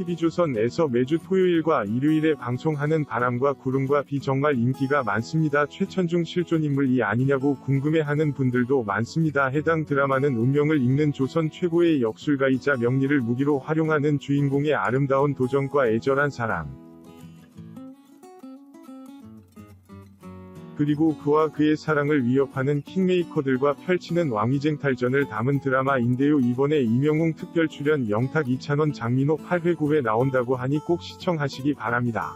TV조선에서 매주 토요일과 일요일에 방송하는 바람과 구름과 비 정말 인기가 많습니다. 최천중 실존인물이 아니냐고 궁금해하는 분들도 많습니다. 해당 드라마는 운명을 읽는 조선 최고의 역술가이자 명리를 무기로 활용하는 주인공의 아름다운 도전과 애절한 사랑. 그리고 그와 그의 사랑을 위협하는 킹메이커들과 펼치는 왕위쟁 탈전을 담은 드라마인데요. 이번에 이명웅 특별 출연 영탁 이찬원 장민호 8회 9회 나온다고 하니 꼭 시청하시기 바랍니다.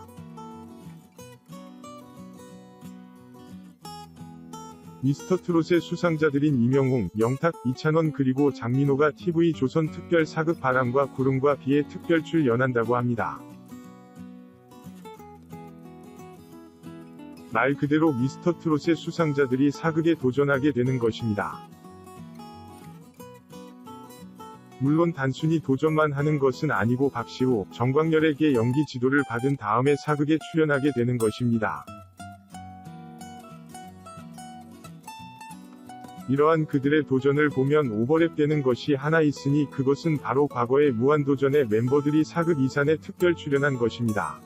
미스터 트롯의 수상자들인 이명웅, 영탁, 이찬원 그리고 장민호가 TV 조선 특별 사극 바람과 구름과 비에 특별 출연한다고 합니다. 말 그대로 미스터 트롯의 수상자들이 사극에 도전하게 되는 것입니다. 물론 단순히 도전만 하는 것은 아니고 박시호, 정광열에게 연기 지도를 받은 다음에 사극에 출연하게 되는 것입니다. 이러한 그들의 도전을 보면 오버랩되는 것이 하나 있으니 그것은 바로 과거의 무한도전의 멤버들이 사극 이산에 특별 출연한 것입니다.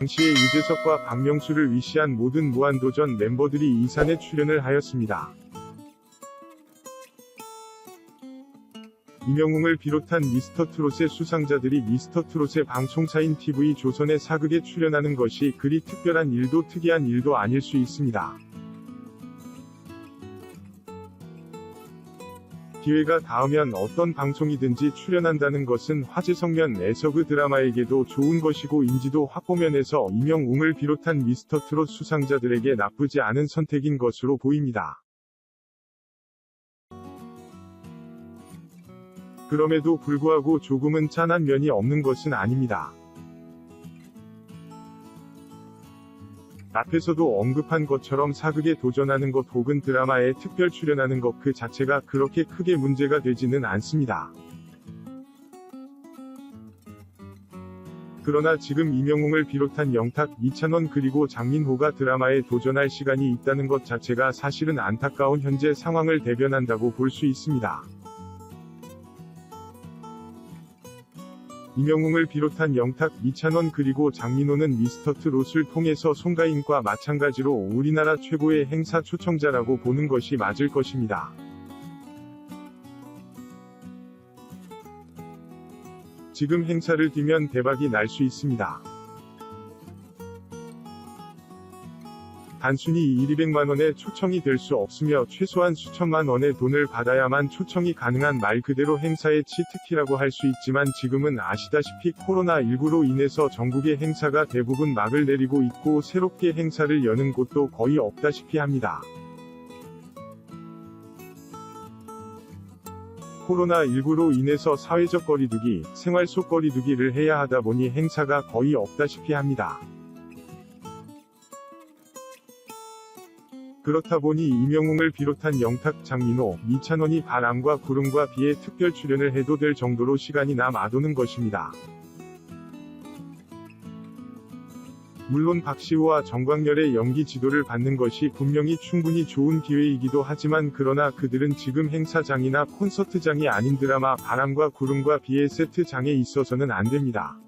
당시에 유재석과 박명수를 위시한 모든 무한도전 멤버들이 이산에 출연을 하였습니다. 이명웅을 비롯한 미스터 트롯의 수상자들이 미스터 트롯의 방송사인 TV 조선의 사극에 출연하는 것이 그리 특별한 일도 특이한 일도 아닐 수 있습니다. 기회가 닿으면 어떤 방송이든지 출연한다는 것은 화제성면에서 그 드라마에게도 좋은 것이고 인지도 확보면에서 이명웅을 비롯한 미스터 트롯 수상자들에게 나쁘지 않은 선택인 것으로 보입니다. 그럼에도 불구하고 조금은 짠한 면이 없는 것은 아닙니다. 앞에서도 언급한 것처럼 사극에 도전하는 것 혹은 드라마에 특별 출연하는 것 그 자체가 그렇게 크게 문제가 되지는 않습니다. 그러나 지금 이명웅을 비롯한 영탁, 이찬원 그리고 장민호가 드라마에 도전할 시간이 있다는 것 자체가 사실은 안타까운 현재 상황을 대변한다고 볼 수 있습니다. 이명웅을 비롯한 영탁, 이찬원 그리고 장민호는 미스터 트롯을 통해서 송가인과 마찬가지로 우리나라 최고의 행사 초청자라고 보는 것이 맞을 것입니다. 지금 행사를 뛰면 대박이 날 수 있습니다. 단순히 1, 200만원의 초청이 될 수 없으며 최소한 수천만 원의 돈을 받아야만 초청이 가능한 말 그대로 행사의 치트키라고 할 수 있지만 지금은 아시다시피 코로나19로 인해서 전국의 행사가 대부분 막을 내리고 있고 새롭게 행사를 여는 곳도 거의 없다시피 합니다. 코로나19로 인해서 사회적 거리두기, 생활 속 거리두기를 해야 하다 보니 행사가 거의 없다시피 합니다. 그렇다 보니 이명웅을 비롯한 영탁, 장민호, 이찬원이 바람과 구름과 비에 특별 출연을 해도 될 정도로 시간이 남아도는 것입니다. 물론 박시호와 정광열의 연기 지도를 받는 것이 분명히 충분히 좋은 기회이기도 하지만 그러나 그들은 지금 행사장이나 콘서트장이 아닌 드라마 바람과 구름과 비의 세트장에 있어서는 안 됩니다.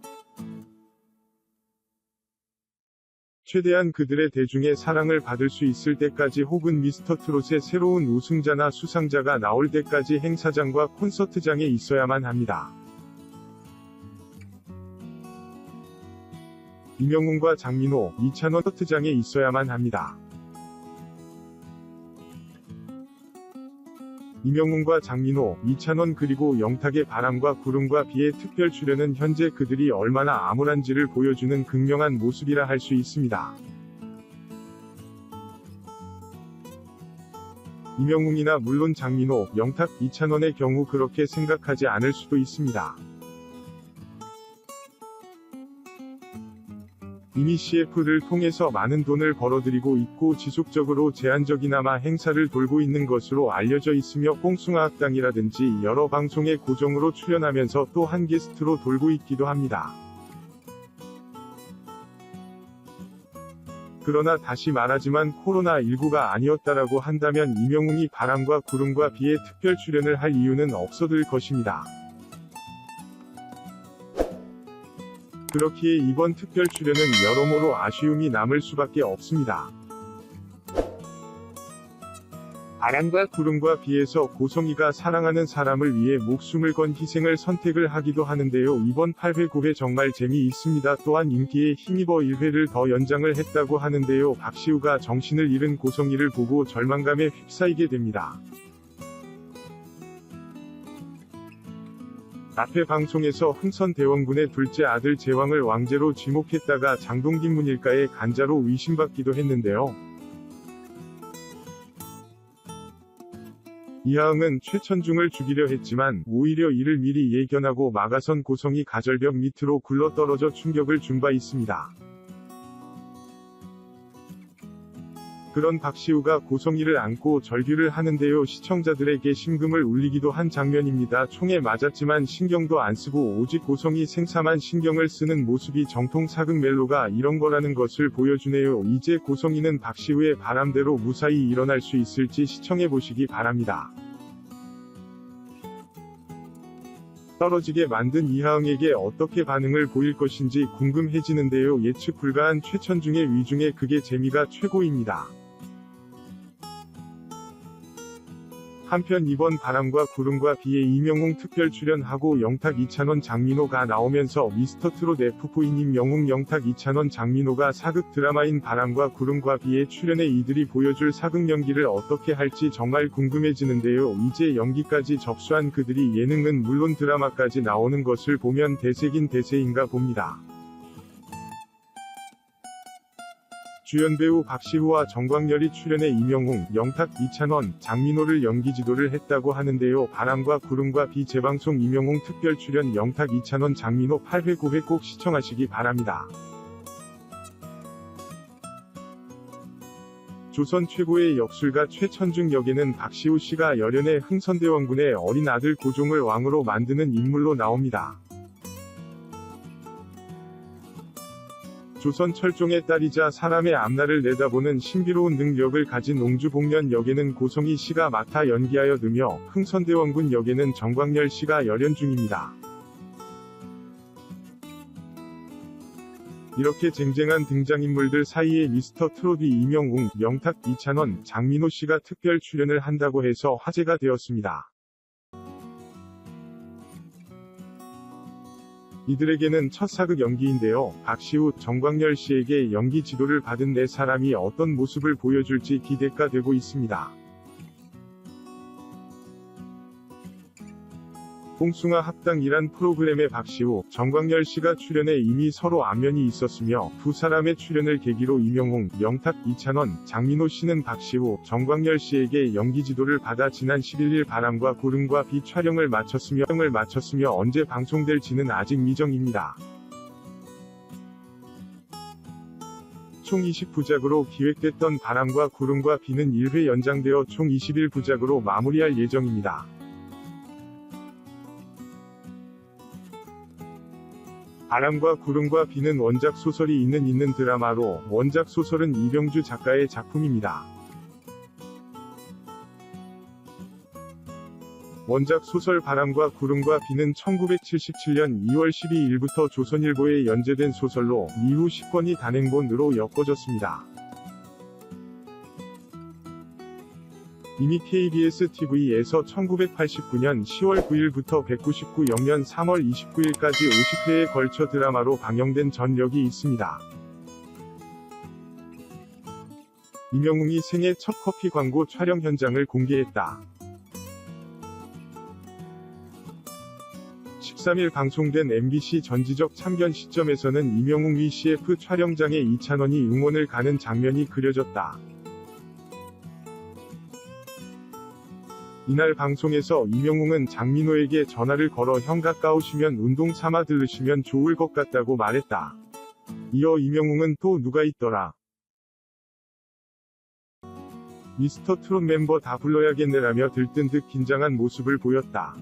최대한 그들의 대중의 사랑을 받을 수 있을 때까지 혹은 미스터 트롯의 새로운 우승자나 수상자가 나올 때까지 행사장과 콘서트장에 있어야만 합니다. 이명웅과 장민호, 이찬원 콘서트장에 있어야만 합니다. 이명웅과 장민호, 이찬원 그리고 영탁의 바람과 구름과 비의 특별 출연은 현재 그들이 얼마나 암울한지를 보여주는 극명한 모습이라 할 수 있습니다. 이명웅이나 물론 장민호, 영탁, 이찬원의 경우 그렇게 생각하지 않을 수도 있습니다. 이미 CF를 통해서 많은 돈을 벌어들이고 있고 지속적으로 제한적이나마 행사를 돌고 있는 것으로 알려져 있으며 뽕숭아 학당이라든지 여러 방송에 고정으로 출연하면서 또 한 게스트로 돌고 있기도 합니다. 그러나 다시 말하지만 코로나19가 아니었다라고 한다면 이명웅이 바람과 구름과 비에 특별 출연을 할 이유는 없어질 것입니다. 그렇기에 이번 특별 출연은 여러모로 아쉬움이 남을 수밖에 없습니다. 바람과 구름과 비에서 고성이가 사랑하는 사람을 위해 목숨을 건 희생을 선택을 하기도 하는데요. 이번 8회 9회 정말 재미있습니다. 또한 인기에 힘입어 1회를 더 연장을 했다고 하는데요. 박시우가 정신을 잃은 고성이를 보고 절망감에 휩싸이게 됩니다. 앞에 방송에서 흥선대원군의 둘째 아들 제왕을 왕제로 지목했다가 장동긴 문일까에 간자로 의심받기도 했는데요. 이하응은 최천중을 죽이려 했지만 오히려 이를 미리 예견하고 막아선 고성이 가절벽 밑으로 굴러떨어져 충격을 준 바 있습니다. 그런 박시우가 고성이를 안고 절규를 하는데요. 시청자들에게 심금을 울리기도 한 장면입니다. 총에 맞았지만 신경도 안 쓰고 오직 고성이 생사만 신경을 쓰는 모습이 정통 사극 멜로가 이런 거라는 것을 보여주네요. 이제 고성이는 박시우의 바람대로 무사히 일어날 수 있을지 시청해 보시기 바랍니다. 떨어지게 만든 이하응에게 어떻게 반응을 보일 것인지 궁금해지는데요. 예측 불가한 최천중의 위중에 그게 재미가 최고입니다. 한편 이번 바람과 구름과 비에 이명웅 특별 출연하고 영탁 이찬원 장민호가 나오면서 미스터 트롯 F4이님 영웅 영탁 이찬원 장민호가 사극 드라마인 바람과 구름과 비에 출연해 이들이 보여줄 사극 연기를 어떻게 할지 정말 궁금해지는데요. 이제 연기까지 접수한 그들이 예능은 물론 드라마까지 나오는 것을 보면 대세긴 대세인가 봅니다. 주연 배우 박시우와 정광열이 출연해 이명웅, 영탁, 이찬원, 장민호를 연기 지도를 했다고 하는데요. 바람과 구름과 비 재방송 이명웅 특별 출연 영탁, 이찬원, 장민호 8회 9회 꼭 시청하시기 바랍니다. 조선 최고의 역술가 최천중 역에는 박시우 씨가 열연해 흥선대원군의 어린 아들 고종을 왕으로 만드는 인물로 나옵니다. 조선 철종의 딸이자 사람의 앞날을 내다보는 신비로운 능력을 가진 옹주복년 역에는 고성희 씨가 맡아 연기하여 드며 흥선대원군 역에는 정광열 씨가 열연 중입니다. 이렇게 쟁쟁한 등장인물들 사이에 미스터 트롯이 이명웅, 영탁, 이찬원, 장민호 씨가 특별 출연을 한다고 해서 화제가 되었습니다. 이들에게는 첫 사극 연기인데요. 박시우, 정광열 씨에게 연기 지도를 받은 네 사람이 어떤 모습을 보여줄지 기대가 되고 있습니다. 뽕숭아 합당이란 프로그램에 박시우, 정광열 씨가 출연해 이미 서로 안면이 있었으며 두 사람의 출연을 계기로 이명웅, 영탁, 이찬원, 장민호 씨는 박시우, 정광열 씨에게 연기 지도를 받아 지난 11일 바람과 구름과 비 촬영을 마쳤으며 을 마쳤으며 언제 방송될지는 아직 미정입니다. 총 20부작으로 기획됐던 바람과 구름과 비는 1회 연장되어 총 21부작으로 마무리할 예정입니다. 바람과 구름과 비는 원작 소설이 있는 있는 드라마로 원작 소설은 이병주 작가의 작품입니다. 원작 소설 바람과 구름과 비는 1977년 2월 12일부터 조선일보에 연재된 소설로 이후 10권이 단행본으로 엮어졌습니다. 이미 KBS TV에서 1989년 10월 9일부터 199년년 3월 29일까지 50회에 걸쳐 드라마로 방영된 전력이 있습니다. 이명웅이 생애 첫 커피 광고 촬영 현장을 공개했다. 13일 방송된 MBC 전지적 참견 시점에서는 이명웅 위 CF 촬영장에 이찬원이 응원을 가는 장면이 그려졌다. 이날 방송에서 이명웅은 장민호에게 전화를 걸어 형 가까우시면 운동 삼아 들으시면 좋을 것 같다고 말했다. 이어 이명웅은 또 누가 있더라. 미스터 트롯 멤버 다 불러야겠네라며 들뜬 듯 긴장한 모습을 보였다.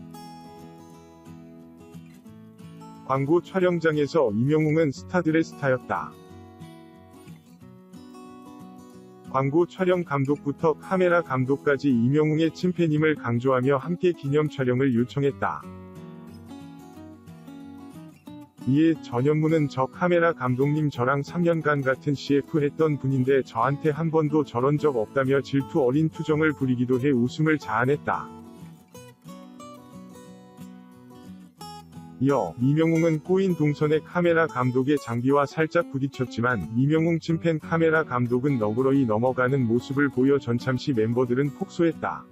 광고 촬영장에서 이명웅은 스타들의 스타였다. 광고 촬영 감독부터 카메라 감독까지 이명웅의 찐팬임을 강조하며 함께 기념 촬영을 요청했다. 이에 전현무는 저 카메라 감독님 저랑 3년간 같은 CF 했던 분인데 저한테 한 번도 저런 적 없다며 질투 어린 투정을 부리기도 해 웃음을 자아냈다. 이어 이명웅은 꼬인 동선의 카메라 감독의 장비와 살짝 부딪혔지만 이명웅 찐팬 카메라 감독은 너그러이 넘어가는 모습을 보여 전참시 멤버들은 폭소했다.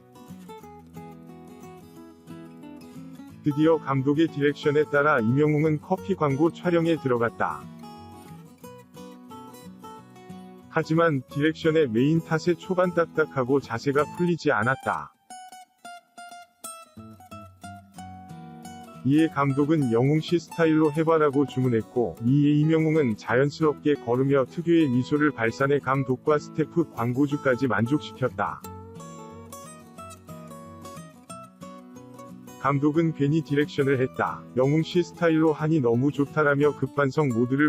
드디어 감독의 디렉션에 따라 이명웅은 커피 광고 촬영에 들어갔다. 하지만 디렉션의 메인 탓에 초반 딱딱하고 자세가 풀리지 않았다. 이에 감독은 영웅씨 스타일로 해봐라고 주문했고 이에 이명웅은 자연스럽게 걸으며 특유의 미소를 발산해 감독과 스태프 광고주까지 만족시켰다. 감독은 괜히 디렉션을 했다. 영웅씨 스타일로 하니 너무 좋다라며 급반성 모드를